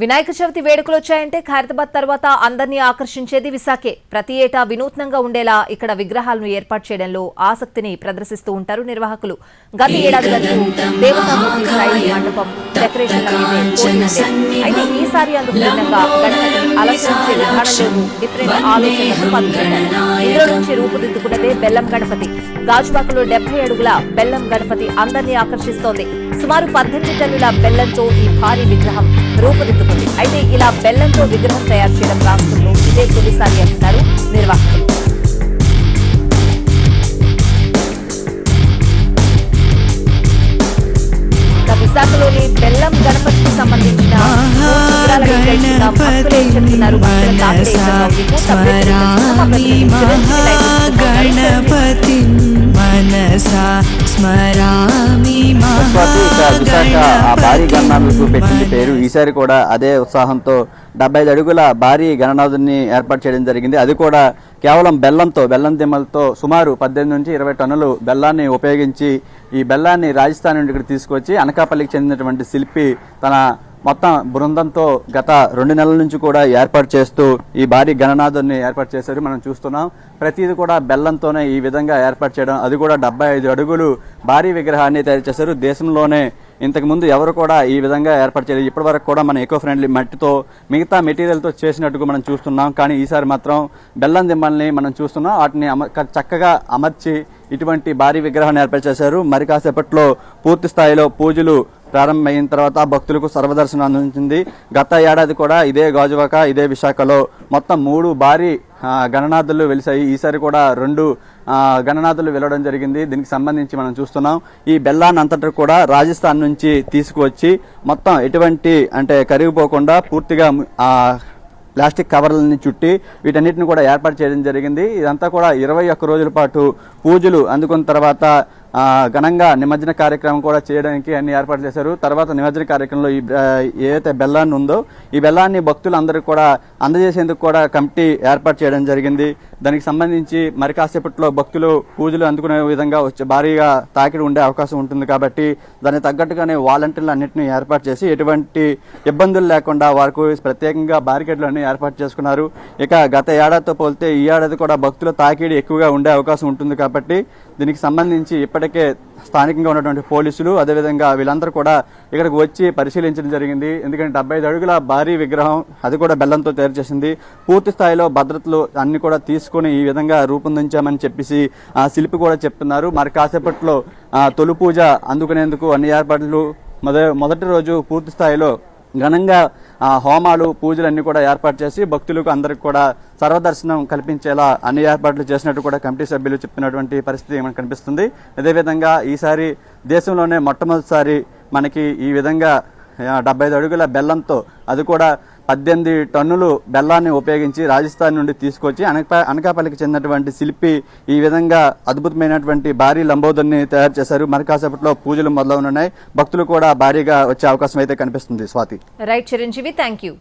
వినాయక చవితి వేడుకలు వచ్చాయంటే ఖైరతాబాద్ తర్వాత అందరినీ ఆకర్షించేది విశాఖే. ప్రతి ఏటా వినూత్నంగా ఉండేలా ఇక్కడ విగ్రహాలను ఏర్పాటు చేయడంలో ఆసక్తిని ప్రదర్శిస్తూ ఉంటారు నిర్వాహకులు. గత ఏడాది దేవతామూర్తి స్థాయి మండపం అయితే ఈసారి అందుకు భిన్నంగా అలంకరించే డిఫరెంట్ ఇందులో నుంచి రూపుదిద్దుకున్నదే బెల్లం గణపతి. గాజువాకలో డెబ్బై అడుగుల బెల్లం గణపతి అందరినీ ఆకర్షిస్తోంది. సుమారు పద్దెనిమిది టన్నుల బెల్లంతో ఈ భారీ విగ్రహం రూపుదిద్దుకుంది. అయితే ఇలా బెల్లంతో విగ్రహం తయారు చేయడం రాష్ట్రంలో ఇదే తొలిసారి అంటున్నారు నిర్వాహకులు. విశాఖలోని బెల్లం గణపతికి సంబంధించిన పూర్తి భారీ గణనాథులకు పెట్టింది పేరు. ఈసారి కూడా అదే ఉత్సాహంతో డెబ్బై ఐదు అడుగుల భారీ గణనాథుని ఏర్పాటు చేయడం జరిగింది. అది కూడా కేవలం బెల్లంతో బెల్లం దిమ్మలతో సుమారు పద్దెనిమిది నుంచి ఇరవై టన్నులు బెల్లాన్ని ఉపయోగించి ఈ బెల్లాన్ని రాజస్థాన్ నుండి ఇక్కడ తీసుకొచ్చి అనకాపల్లికి చెందినటువంటి శిల్పి తన మొత్తం బృందంతో గత రెండు నెలల నుంచి కూడా ఏర్పాటు చేస్తూ ఈ భారీ గణనాథుని ఏర్పాటు చేశారు. మనం చూస్తున్నాం. ప్రతిది కూడా బెల్లంతోనే ఈ విధంగా ఏర్పాటు చేయడం. అది కూడా డెబ్బై ఐదు అడుగులు భారీ విగ్రహాన్ని తయారు చేశారు. దేశంలోనే ఇంతకుముందు ఎవరు కూడా ఈ విధంగా ఏర్పాటు చేయలేదు. ఇప్పటి వరకు కూడా మన ఎకో ఫ్రెండ్లీ మట్టితో మిగతా మెటీరియల్తో చేసినట్టుగా మనం చూస్తున్నాం. కానీ ఈసారి మాత్రం బెల్లం దిమ్మల్ని మనం చూస్తున్నాం. వాటిని అమ చక్కగా అమర్చి ఇటువంటి భారీ విగ్రహాన్ని ఏర్పాటు చేశారు. మరి కాసేపట్లో పూర్తి స్థాయిలో పూజలు ప్రారంభమైన తర్వాత భక్తులకు సర్వదర్శనం అందించింది. గత ఏడాది కూడా ఇదే గాజువాక ఇదే విశాఖలో మొత్తం మూడు భారీ గణనాథులు వెలిసాయి ఈసారి కూడా రెండు గణనాథులు వెళ్ళడం జరిగింది. దీనికి సంబంధించి మనం చూస్తున్నాం. ఈ బెల్లాన్ని అంతటా కూడా రాజస్థాన్ నుంచి తీసుకువచ్చి మొత్తం ఎటువంటి అంటే కరిగిపోకుండా పూర్తిగా ప్లాస్టిక్ కవర్లని చుట్టి వీటన్నిటిని కూడా ఏర్పాటు చేయడం జరిగింది. ఇదంతా కూడా ఇరవై ఒక్క రోజుల పాటు పూజలు అందుకున్న తర్వాత ఘనంగా నిమజ్జన కార్యక్రమం కూడా చేయడానికి అన్ని ఏర్పాటు చేశారు. తర్వాత నిమజ్జన కార్యక్రమంలో ఈ ఏదైతే బెల్లాన్ని ఉందో ఈ బెల్లాన్ని భక్తులందరూ కూడా అందజేసేందుకు కూడా కమిటీ ఏర్పాటు చేయడం జరిగింది. దానికి సంబంధించి మరి కాసేపట్లో భక్తులు పూజలు అందుకునే విధంగా వచ్చే భారీగా తాకిడి ఉండే అవకాశం ఉంటుంది కాబట్టి దానికి తగ్గట్టుగానే వాలంటీర్లు అన్నింటినీ ఏర్పాటు చేసి ఎటువంటి ఇబ్బందులు లేకుండా వారికి ప్రత్యేకంగా బారికేడ్లు ఏర్పాటు చేసుకున్నారు. ఇక గత ఏడాదితో పోలితే ఈ ఏడాది కూడా భక్తుల తాకిడి ఎక్కువగా ఉండే అవకాశం ఉంటుంది కాబట్టి దీనికి సంబంధించి ఇప్పటికే స్థానికంగా ఉన్నటువంటి పోలీసులు అదేవిధంగా వీళ్ళందరూ కూడా ఇక్కడికి వచ్చి పరిశీలించడం జరిగింది. ఎందుకంటే డెబ్బై ఐదు అడుగుల భారీ విగ్రహం అది కూడా బెల్లంతో తయారు చేసింది. పూర్తి స్థాయిలో భద్రతలు అన్ని కూడా తీసుకొని ఈ విధంగా రూపొందించామని చెప్పేసి ఆ శిల్పి కూడా చెప్తున్నారు. మరి కాసేపట్లో తొలి పూజ అందుకునేందుకు అన్ని ఏర్పాట్లు మొద మొదటి రోజు పూర్తి స్థాయిలో ఘనంగా ఆ, హోమాలు పూజలు అన్ని కూడా ఏర్పాటు చేసి భక్తులకు అందరికి కూడా సర్వదర్శనం కల్పించేలా అన్ని ఏర్పాట్లు చేసినట్టు కూడా కమిటీ సభ్యులు చెప్తున్నటువంటి పరిస్థితి మనకు కనిపిస్తుంది. అదేవిధంగా ఈసారి దేశంలోనే మొట్టమొదటిసారి మనకి ఈ విధంగా డెబ్బై ఐదు అడుగుల బెల్లంతో అది కూడా పద్దెనిమిది టన్నులు బెల్లాన్ని ఉపయోగించి రాజస్థాన్ నుండి తీసుకొచ్చి అనకా అనకాపల్లికి చెందినటువంటి శిల్పి ఈ విధంగా అద్భుతమైనటువంటి భారీ లంబోదర్ని తయారు చేశారు. మరి కాసేపట్లో పూజలు మొదలవునున్నాయి. భక్తులు కూడా భారీగా వచ్చే అవకాశం అయితే కనిపిస్తుంది. Swathi. Right Chiranjeevi thank you